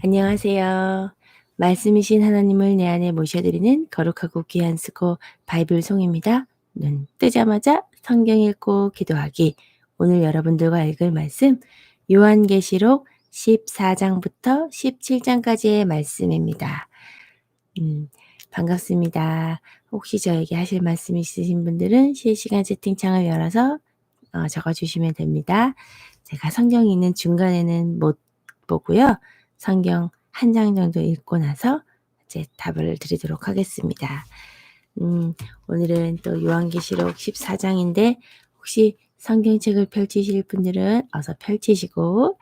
안녕하세요. 말씀이신 하나님을 내 안에 모셔드리는 거룩하고 귀한 수고 바이블 송입니다. 눈 뜨자마자 성경 읽고 기도하기. 오늘 여러분들과 읽을 말씀 요한계시록 14장부터 17장까지의 말씀입니다. 음, 반갑습니다. 혹시 저에게 하실 말씀 있으신 분들은 실시간 채팅창을 열어서 어, 적어주시면 됩니다. 제가 성경 읽는 중간에는 못 보고요. 성경 한 장 정도 읽고 나서 이제 답을 드리도록 하겠습니다. 음, 오늘은 또 요한계시록 14장인데 혹시 성경책을 펼치실 분들은 어서 펼치시고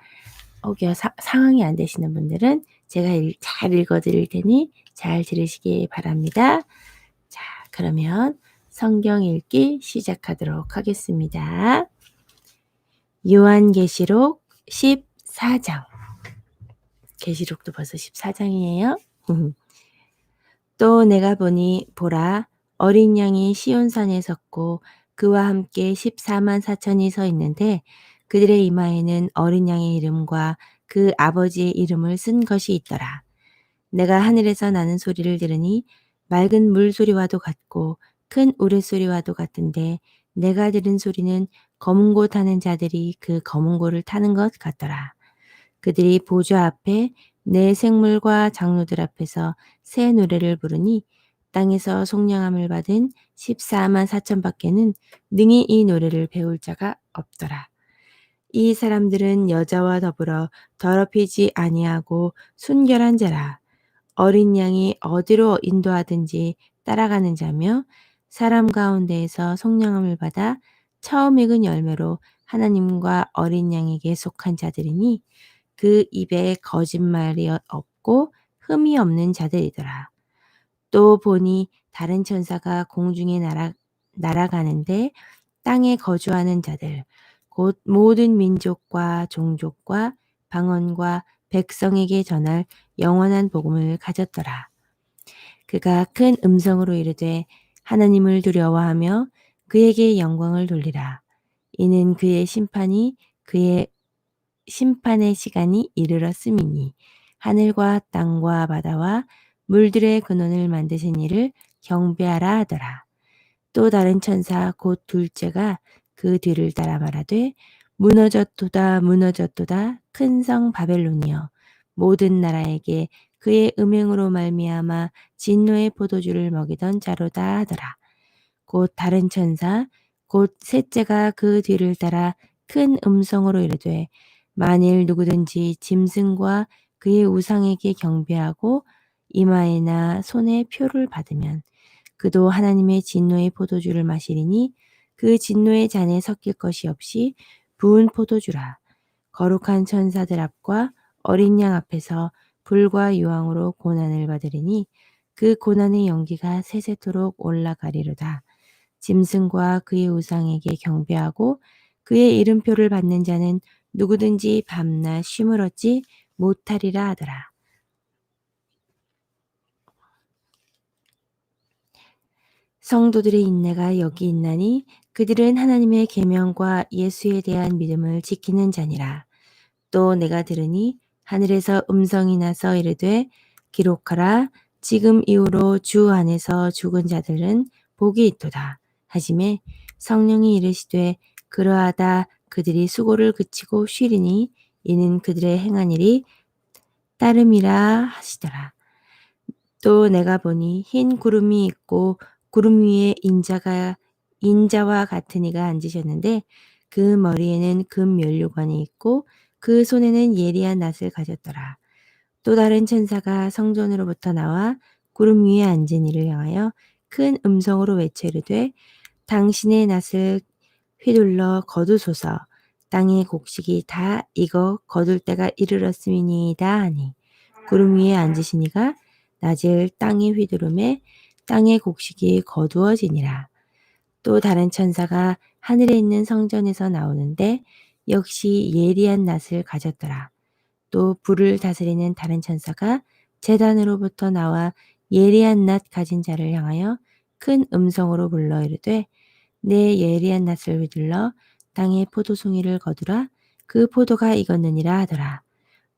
혹여 사, 상황이 안 되시는 분들은 제가 일, 잘 읽어드릴 테니 잘 들으시기 바랍니다. 자, 그러면 성경 읽기 시작하도록 하겠습니다. 요한계시록 14장. 계시록도 벌써 14장이에요. 또 내가 보니 보라 어린 양이 시온산에 섰고 그와 함께 14만 4천이 서 있는데 그들의 이마에는 어린 양의 이름과 그 아버지의 이름을 쓴 것이 있더라. 내가 하늘에서 나는 소리를 들으니 맑은 물소리와도 같고 큰 우레소리와도 같은데 내가 들은 소리는 검은 고 타는 자들이 그 검은 고를 타는 것 같더라. 그들이 보좌 앞에 내 생물과 장로들 앞에서 새 노래를 부르니 땅에서 속량함을 받은 14만 4천 밖에는 능히 이 노래를 배울 자가 없더라. 이 사람들은 여자와 더불어 더럽히지 아니하고 순결한 자라. 어린 양이 어디로 인도하든지 따라가는 자며 사람 가운데에서 속량함을 받아 처음 익은 열매로 하나님과 어린 양에게 속한 자들이니 그 입에 거짓말이 없고 흠이 없는 자들이더라. 또 보니 다른 천사가 공중에 날아, 날아가는데 땅에 거주하는 자들, 곧 모든 민족과 종족과 방언과 백성에게 전할 영원한 복음을 가졌더라. 그가 큰 음성으로 이르되 하나님을 두려워하며 그에게 영광을 돌리라. 이는 그의 심판이 그의 심판의 시간이 이르렀음이니 하늘과 땅과 바다와 물들의 근원을 만드신 이를 경배하라 하더라. 또 다른 천사 곧 둘째가 그 뒤를 따라 말하되 무너졌도다 무너졌도다 큰 성 바벨론이여 모든 나라에게 그의 음행으로 말미암아 진노의 포도주를 먹이던 자로다 하더라. 곧 다른 천사 곧 셋째가 그 뒤를 따라 큰 음성으로 이르되 만일 누구든지 짐승과 그의 우상에게 경배하고 이마에나 손에 표를 받으면 그도 하나님의 진노의 포도주를 마시리니 그 진노의 잔에 섞일 것이 없이 부은 포도주라. 거룩한 천사들 앞과 어린 양 앞에서 불과 유황으로 고난을 받으리니 그 고난의 연기가 세세토록 올라가리로다. 짐승과 그의 우상에게 경배하고 그의 이름표를 받는 자는 누구든지 밤낮 쉼을 얻지 못하리라 하더라. 성도들의 인내가 여기 있나니 그들은 하나님의 계명과 예수에 대한 믿음을 지키는 자니라. 또 내가 들으니 하늘에서 음성이 나서 이르되 기록하라 지금 이후로 주 안에서 죽은 자들은 복이 있도다. 하지매 성령이 이르시되 그러하다 그들이 수고를 그치고 쉬리니 이는 그들의 행한 일이 따름이라 하시더라. 또 내가 보니 흰 구름이 있고 구름 위에 인자가 인자와 같은 이가 앉으셨는데 그 머리에는 금 면류관이 있고 그 손에는 예리한 낫을 가졌더라. 또 다른 천사가 성전으로부터 나와 구름 위에 앉은 이를 향하여 큰 음성으로 외쳐 이르되 당신의 낫을 휘둘러 거두소서 땅의 곡식이 다 익어 거둘 때가 이르렀음이니이다 하니 구름 위에 앉으시니가 낮을 땅에 휘두름에 땅의 곡식이 거두어지니라. 또 다른 천사가 하늘에 있는 성전에서 나오는데 역시 예리한 낫을 가졌더라. 또 불을 다스리는 다른 천사가 재단으로부터 나와 예리한 낫 가진 자를 향하여 큰 음성으로 불러 이르되 내 예리한 낫을 휘둘러 땅에 포도송이를 거두라 그 포도가 익었느니라 하더라.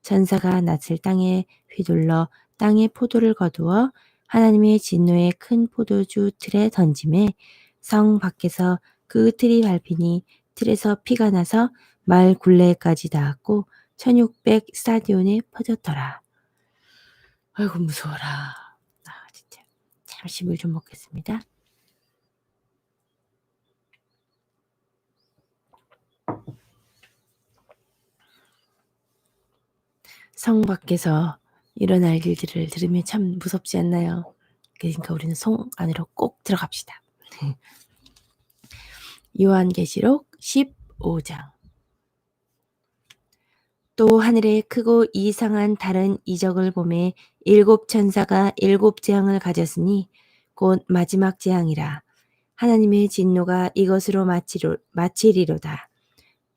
천사가 낯을 땅에 휘둘러 땅에 포도를 거두어 하나님의 진노의 큰 포도주 틀에 던짐에 성 밖에서 그 틀이 밟히니 틀에서 피가 나서 말 굴레까지 닿았고 1600 스타디온에 퍼졌더라. 아이고 무서워라. 아 진짜. 잠시 물 좀 먹겠습니다. 성 밖에서 일어날 일들을 들으면 참 무섭지 않나요? 그러니까 우리는 성 안으로 꼭 들어갑시다. 요한계시록 15장 또 하늘에 크고 이상한 다른 이적을 보매 일곱 천사가 일곱 재앙을 가졌으니 곧 마지막 재앙이라 하나님의 진노가 이것으로 마치로, 마치리로다.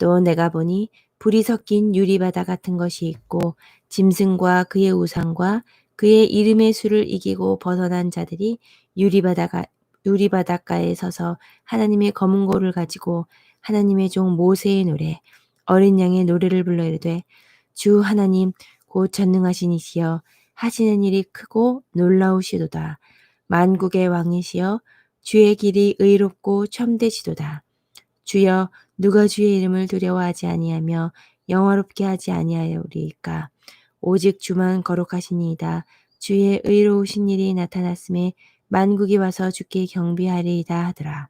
또 내가 보니 불이 섞인 유리바다 같은 것이 있고 짐승과 그의 우상과 그의 이름의 수를 이기고 벗어난 자들이 유리바다가 유리바닷가에 서서 하나님의 검은 고를 가지고 하나님의 종 모세의 노래 어린 양의 노래를 불러 이르되 주 하나님 곧 전능하신 이시여. 하시는 일이 크고 놀라우시도다. 만국의 왕이시여. 주의 길이 의롭고 참되시도다. 주여 누가 주의 이름을 두려워하지 아니하며 영화롭게 하지 아니하리까? 오직 주만 거룩하시니이다. 주의 의로우신 일이 나타났음에 만국이 와서 주께 경비하리이다 하더라.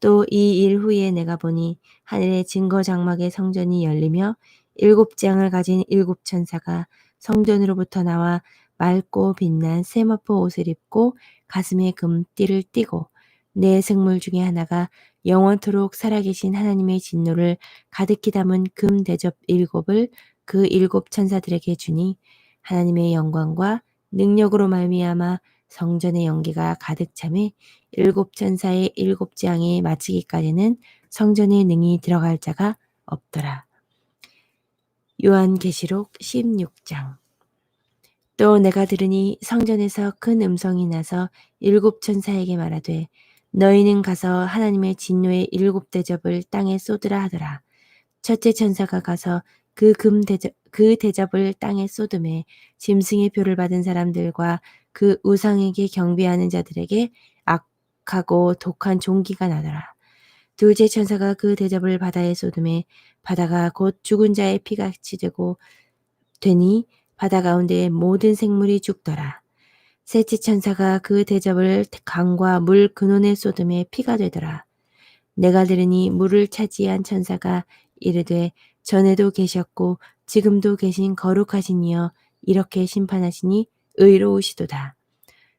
또 이 일 후에 내가 보니 하늘의 증거 장막의 성전이 열리며 일곱 장을 가진 일곱 천사가 성전으로부터 나와 맑고 빛난 세마포 옷을 입고 가슴에 금띠를 띠고 네 생물 중에 하나가 영원토록 살아계신 하나님의 진노를 가득히 담은 금 대접 일곱을 그 일곱 천사들에게 주니 하나님의 영광과 능력으로 말미암아 성전의 연기가 가득 참에 일곱 천사의 일곱 재앙이 마치기까지는 성전에 능히 들어갈 자가 없더라. 요한계시록 16장 또 내가 들으니 성전에서 큰 음성이 나서 일곱 천사에게 말하되 너희는 가서 하나님의 진노의 일곱 대접을 땅에 쏟으라 하더라. 첫째 천사가 가서 그 금 대접 그 대접을 땅에 쏟음에 짐승의 표를 받은 사람들과 그 우상에게 경배하는 자들에게 악하고 독한 종기가 나더라. 둘째 천사가 그 대접을 바다에 쏟음에 바다가 곧 죽은 자의 피같이 되고 되니 바다 가운데의 모든 생물이 죽더라. 셋째 천사가 그 대접을 강과 물 근원에 쏟음에 피가 되더라. 내가 들으니 물을 차지한 천사가 이르되 전에도 계셨고 지금도 계신 거룩하신 이여 이렇게 심판하시니 의로우시도다.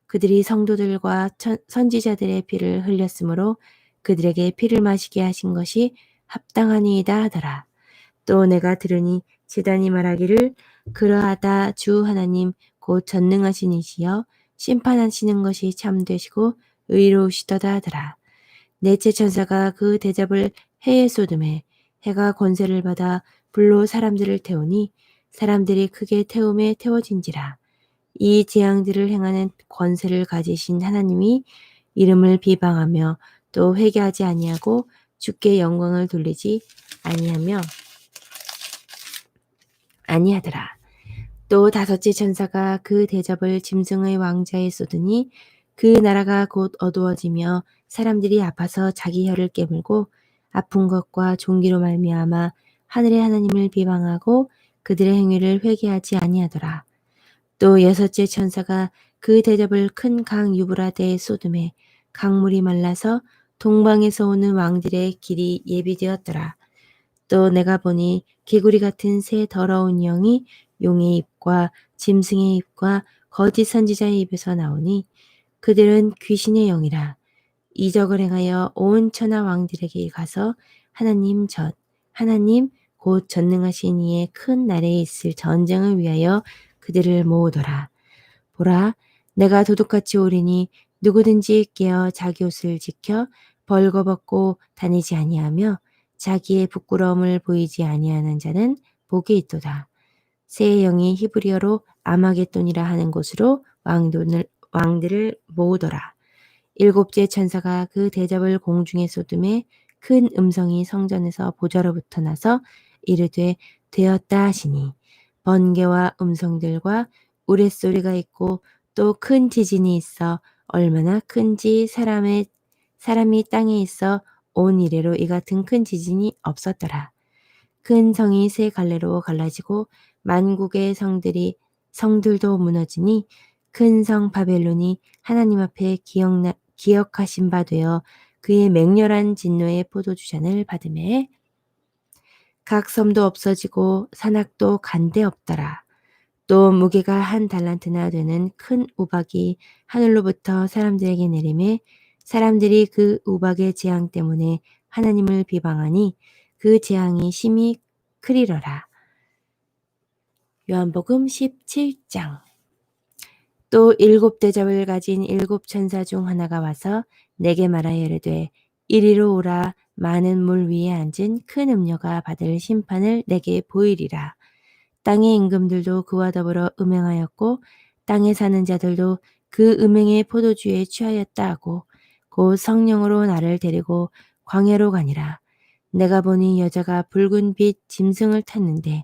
그들이 성도들과 선지자들의 피를 흘렸으므로 그들에게 피를 마시게 하신 것이 합당하니이다 하더라. 또 내가 들으니 제단이 말하기를 그러하다 주 하나님 곧 전능하신 이시여 심판하시는 것이 참되시고 의로우시도다 하더라. 넷째 천사가 그 대접을 해에 쏟음에 해가 권세를 받아 불로 사람들을 태우니 사람들이 크게 태움에 태워진지라. 이 재앙들을 행하는 권세를 가지신 하나님이 이름을 비방하며 또 회개하지 아니하고 주께 영광을 돌리지 아니하며 아니하더라. 또 다섯째 천사가 그 대접을 짐승의 왕자에 쏟으니 그 나라가 곧 어두워지며 사람들이 아파서 자기 혀를 깨물고 아픈 것과 종기로 말미암아 하늘의 하나님을 비방하고 그들의 행위를 회개하지 아니하더라. 또 여섯째 천사가 그 대접을 큰 강 유브라데에 쏟음에 강물이 말라서 동방에서 오는 왕들의 길이 예비되었더라. 또 내가 보니 개구리 같은 새 더러운 영이 용의 입과 짐승의 입과 거짓 선지자의 입에서 나오니 그들은 귀신의 영이라. 이적을 행하여 온 천하 왕들에게 가서 하나님 전, 하나님 곧 전능하신 이의 큰 날에 있을 전쟁을 위하여 그들을 모으더라. 보라, 내가 도둑같이 오리니 누구든지 깨어 자기 옷을 지켜 벌거벗고 다니지 아니하며 자기의 부끄러움을 보이지 아니하는 자는 복이 있도다. 새 영이 히브리어로 아마겟돈이라 하는 곳으로 왕돈을, 왕들을 모으더라. 일곱째 천사가 그 대접을 공중에 쏟음에 큰 음성이 성전에서 보좌로부터 나서 이르되 되었다 하시니 번개와 음성들과 우레소리가 있고 또 큰 지진이 있어 얼마나 큰지 사람의 사람이 땅에 있어 온 이래로 이 같은 큰 지진이 없었더라. 큰 성이 세 갈래로 갈라지고 만국의 성들이 성들도 무너지니 큰 성 바벨론이 하나님 앞에 기억나, 기억하신 바 되어 그의 맹렬한 진노의 포도주잔을 받음에 각 섬도 없어지고 산악도 간데 없더라. 또 무게가 한 달란트나 되는 큰 우박이 하늘로부터 사람들에게 내림에 사람들이 그 우박의 재앙 때문에 하나님을 비방하니 그 재앙이 심히 크리러라. 요한복음 17장 또 일곱 대접을 가진 일곱 천사 중 하나가 와서 내게 말하여 이르되 이리로 오라 많은 물 위에 앉은 큰 음녀가 받을 심판을 내게 보이리라. 땅의 임금들도 그와 더불어 음행하였고 땅에 사는 자들도 그 음행의 포도주에 취하였다 하고 곧 성령으로 나를 데리고 광야로 가니라. 내가 보니 여자가 붉은 빛 짐승을 탔는데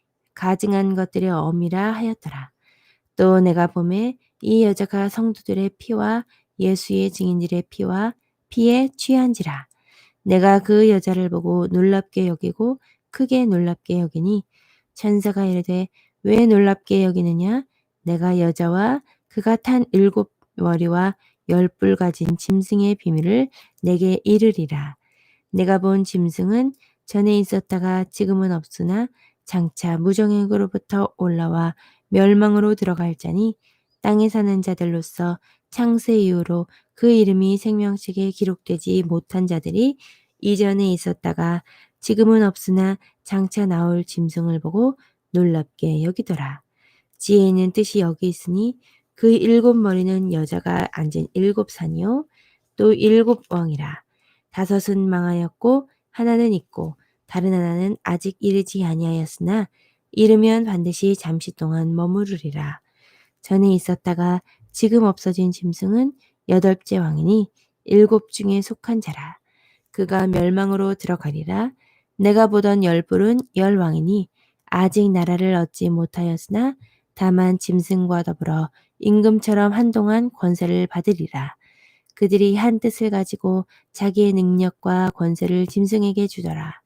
가증한 것들의 어미라 하였더라. 또 내가 봄에 이 여자가 성도들의 피와 예수의 증인들의 피와 피에 취한지라. 내가 그 여자를 보고 놀랍게 여기고 크게 놀랍게 여기니 천사가 이르되 왜 놀랍게 여기느냐? 내가 여자와 그가 탄 일곱 머리와 열 뿔 가진 짐승의 비밀을 내게 이르리라. 내가 본 짐승은 전에 있었다가 지금은 없으나 장차 무정액으로부터 올라와 멸망으로 들어갈 자니 땅에 사는 자들로서 창세 이후로 그 이름이 생명책에 기록되지 못한 자들이 이전에 있었다가 지금은 없으나 장차 나올 짐승을 보고 놀랍게 여기더라. 지혜 있는 뜻이 여기 있으니 그 일곱 머리는 여자가 앉은 일곱 산이요 또 일곱 왕이라. 다섯은 망하였고 하나는 있고 다른 하나는 아직 이르지 아니하였으나 이르면 반드시 잠시 동안 머무르리라. 전에 있었다가 지금 없어진 짐승은 여덟째 왕이니 일곱 중에 속한 자라. 그가 멸망으로 들어가리라. 내가 보던 열불은 열 왕이니 아직 나라를 얻지 못하였으나 다만 짐승과 더불어 임금처럼 한동안 권세를 받으리라. 그들이 한 뜻을 가지고 자기의 능력과 권세를 짐승에게 주더라.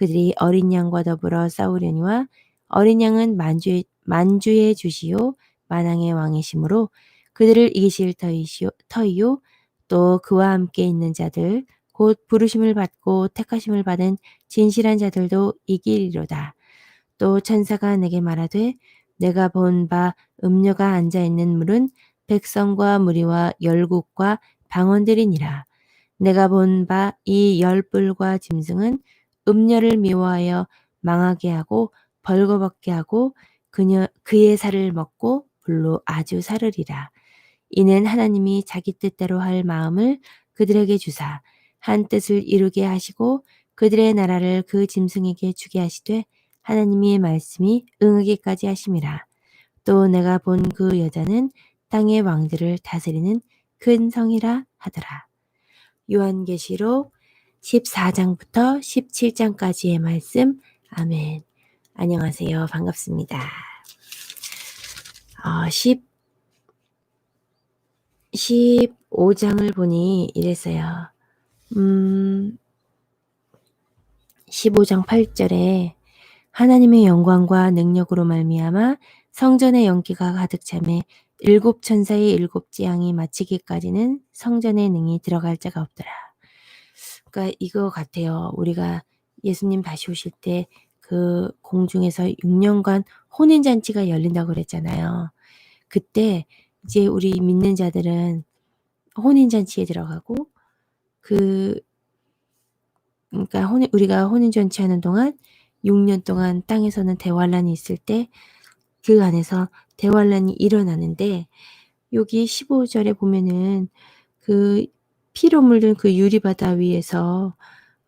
그들이 어린 양과 더불어 싸우려니와 어린 양은 만주의, 만주의 주시요 만왕의 왕이시므로 그들을 이기실 터이시요, 터이요 또 그와 함께 있는 자들 곧 부르심을 받고 택하심을 받은 진실한 자들도 이기리로다. 또 천사가 내게 말하되 내가 본 바 음녀가 앉아 있는 물은 백성과 무리와 열국과 방언들이니라. 내가 본 바 이 열불과 짐승은 음녀를 미워하여 망하게 하고 벌거벗게 하고 그녀 그의 살을 먹고 불로 아주 사르리라. 이는 하나님이 자기 뜻대로 할 마음을 그들에게 주사 한 뜻을 이루게 하시고 그들의 나라를 그 짐승에게 주게 하시되 하나님의 말씀이 응하기까지 하심이라. 또 내가 본 그 여자는 땅의 왕들을 다스리는 큰 성이라 하더라. 요한계시록 14장부터 17장까지의 말씀. 아멘. 안녕하세요. 반갑습니다. 어, 10, 15장을 보니 이랬어요. 음, 15장 8절에 하나님의 영광과 능력으로 말미암아 성전의 연기가 가득 참에 일곱 천사의 일곱 재앙이 마치기까지는 성전의 능이 들어갈 자가 없더라. 그러니까 이거 같아요. 우리가 예수님 다시 오실 때 그 공중에서 6년간 혼인 잔치가 열린다고 그랬잖아요. 그때 이제 우리 믿는 자들은 혼인 잔치에 들어가고 그 그러니까 혼인, 우리가 혼인 잔치 하는 동안 6년 동안 땅에서는 대환란이 있을 때 그 안에서 대환란이 일어나는데 여기 15절에 보면은 그 피로 물든 그 유리바다 위에서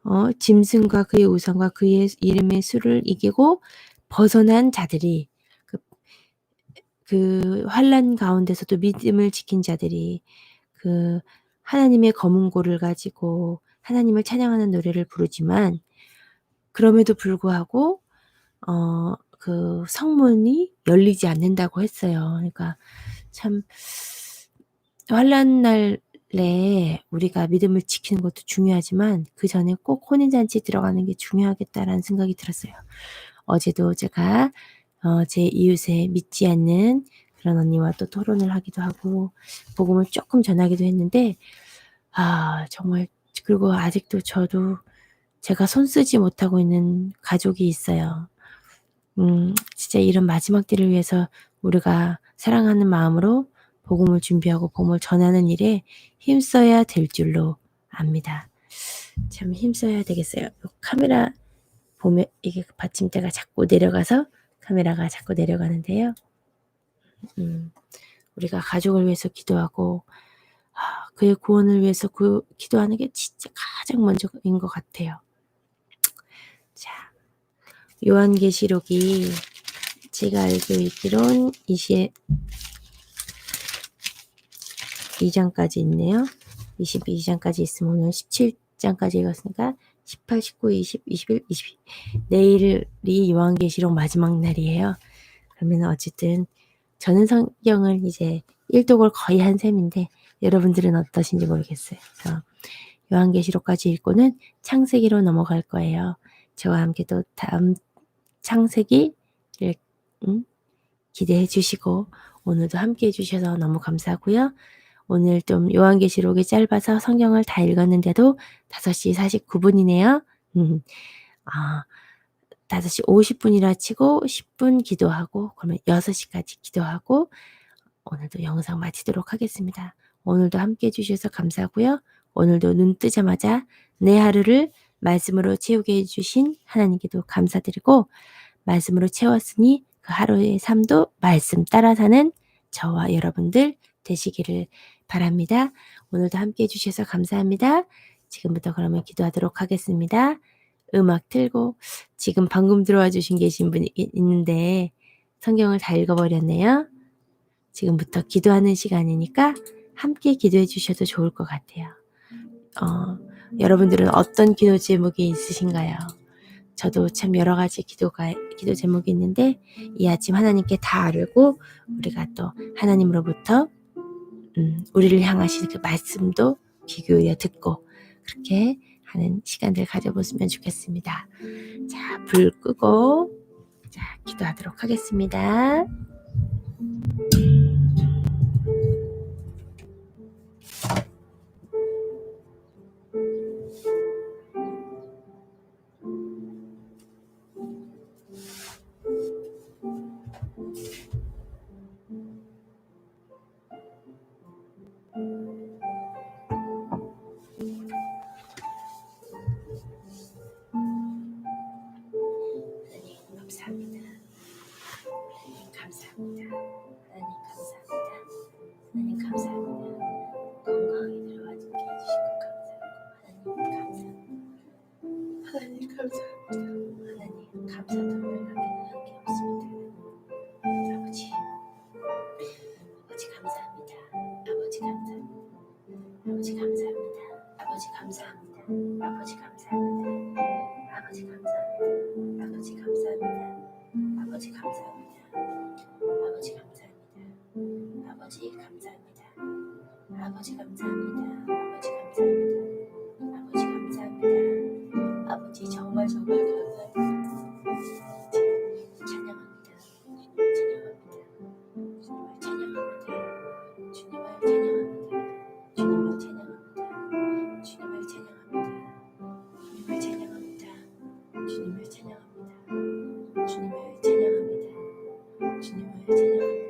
어, 짐승과 그의 우상과 그의 이름의 수를 이기고 벗어난 자들이 그, 그 환란 가운데서도 믿음을 지킨 자들이 그 하나님의 검은 고를 가지고 하나님을 찬양하는 노래를 부르지만 그럼에도 불구하고 어, 그 성문이 열리지 않는다고 했어요. 그러니까 참 환란 날 에 우리가 믿음을 지키는 것도 중요하지만 그 전에 꼭 혼인잔치 들어가는 게 중요하겠다라는 생각이 들었어요. 어제도 제가 어, 제 이웃에 믿지 않는 그런 언니와 또 토론을 하기도 하고 복음을 조금 전하기도 했는데 아 정말 그리고 아직도 저도 제가 손 쓰지 못하고 있는 가족이 있어요. 음, 진짜 이런 마지막 때를 위해서 우리가 사랑하는 마음으로 복음을 준비하고 복음을 전하는 일에 힘써야 될 줄로 압니다. 참 힘써야 되겠어요. 카메라 보면 이게 받침대가 자꾸 내려가서 카메라가 자꾸 내려가는데요. 음, 우리가 가족을 위해서 기도하고 아, 그의 구원을 위해서 그 기도하는 게 진짜 가장 먼저인 것 같아요. 자, 요한계시록이 제가 알고 있기론 22장까지 있네요. 22장까지 있으면 오늘 17장까지 읽었으니까 18, 19, 20, 21, 22. 내일이 요한계시록 마지막 날이에요. 그러면 어쨌든 저는 성경을 이제 일독을 거의 한 셈인데 여러분들은 어떠신지 모르겠어요. 그래서 요한계시록까지 읽고는 창세기로 넘어갈 거예요. 저와 함께 또 다음 창세기를 음, 기대해 주시고 오늘도 함께 해 주셔서 너무 감사하고요. 오늘 좀 요한계시록이 짧아서 성경을 다 읽었는데도 5시 49분이네요. 음, 아, 5시 50분이라 치고 10분 기도하고 그러면 6시까지 기도하고 오늘도 영상 마치도록 하겠습니다. 오늘도 함께 해주셔서 감사하고요. 오늘도 눈 뜨자마자 내 하루를 말씀으로 채우게 해주신 하나님께도 감사드리고 말씀으로 채웠으니 그 하루의 삶도 말씀 따라 사는 저와 여러분들 되시기를 바랍니다. 오늘도 함께 해주셔서 감사합니다. 지금부터 그러면 기도하도록 하겠습니다. 음악 틀고 지금 방금 들어와 주신 계신 분이 있는데 성경을 다 읽어버렸네요. 지금부터 기도하는 시간이니까 함께 기도해 주셔도 좋을 것 같아요. 어, 여러분들은 어떤 기도 제목이 있으신가요? 저도 참 여러 가지 기도가 기도 제목이 있는데 이 아침 하나님께 다 알고 우리가 또 하나님으로부터 음, 우리를 향하신 그 말씀도 귀 기울여 듣고 그렇게 하는 시간들 가져보시면 좋겠습니다. 자, 불 끄고 자, 기도하도록 하겠습니다. 在你看不再见。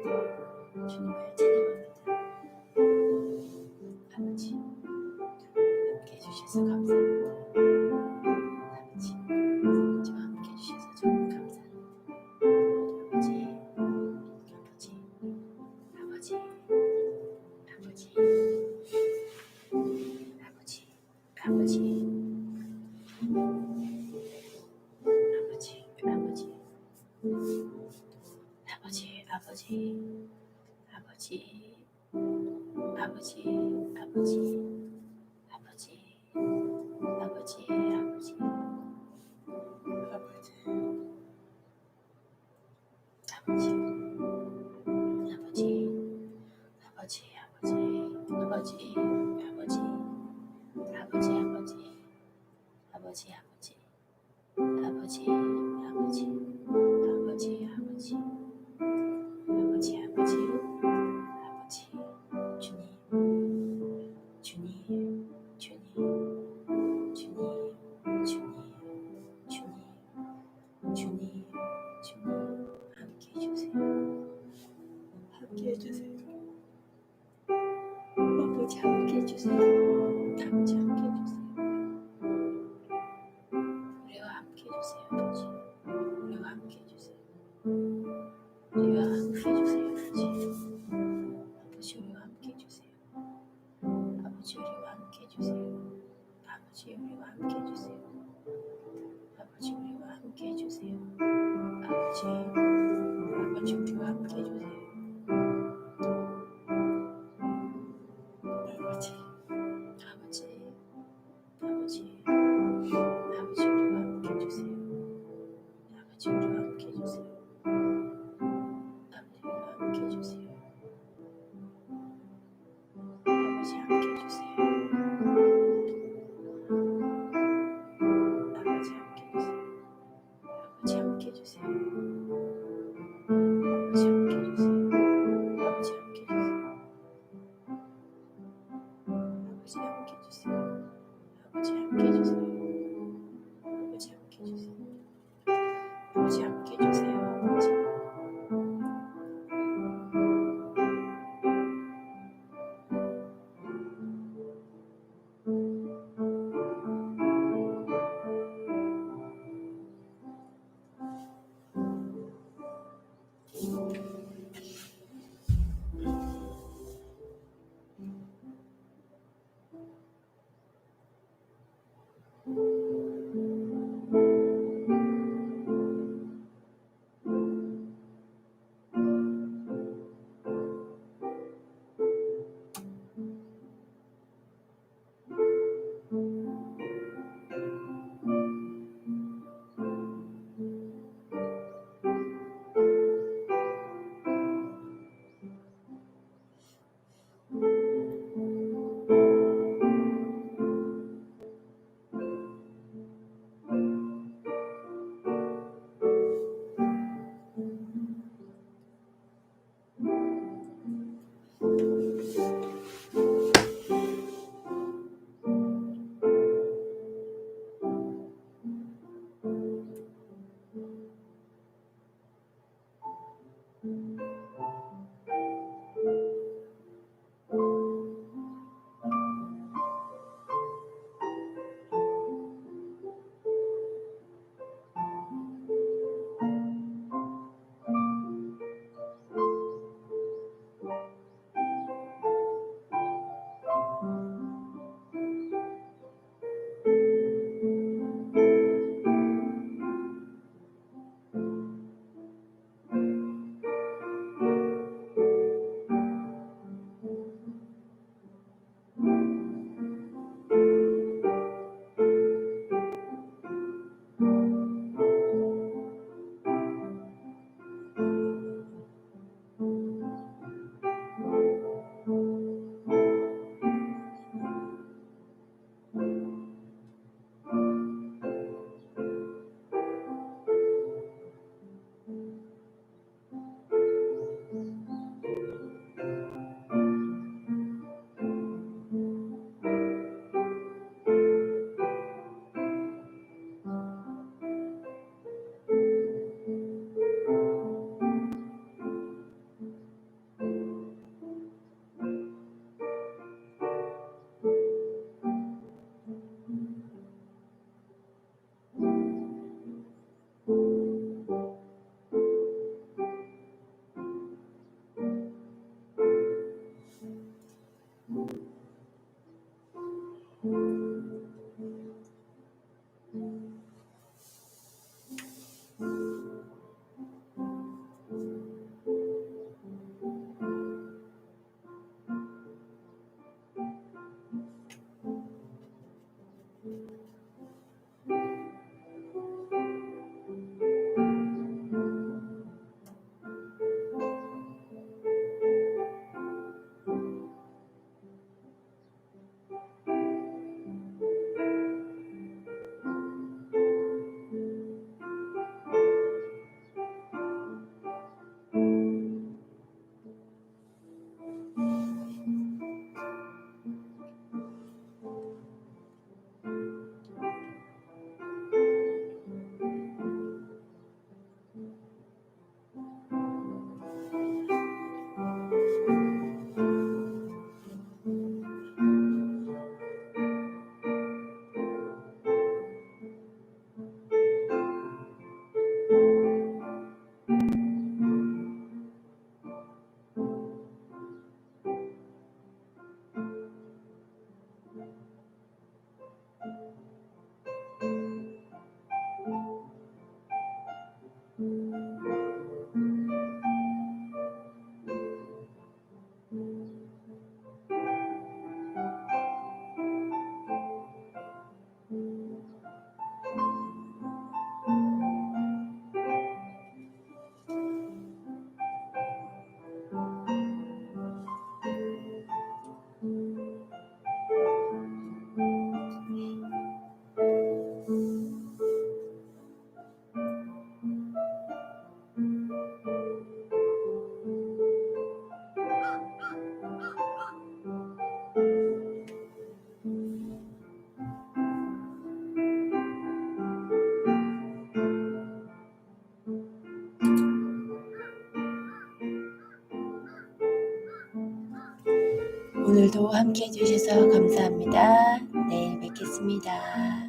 오늘도 함께 해주셔서 감사합니다. 내일 뵙겠습니다.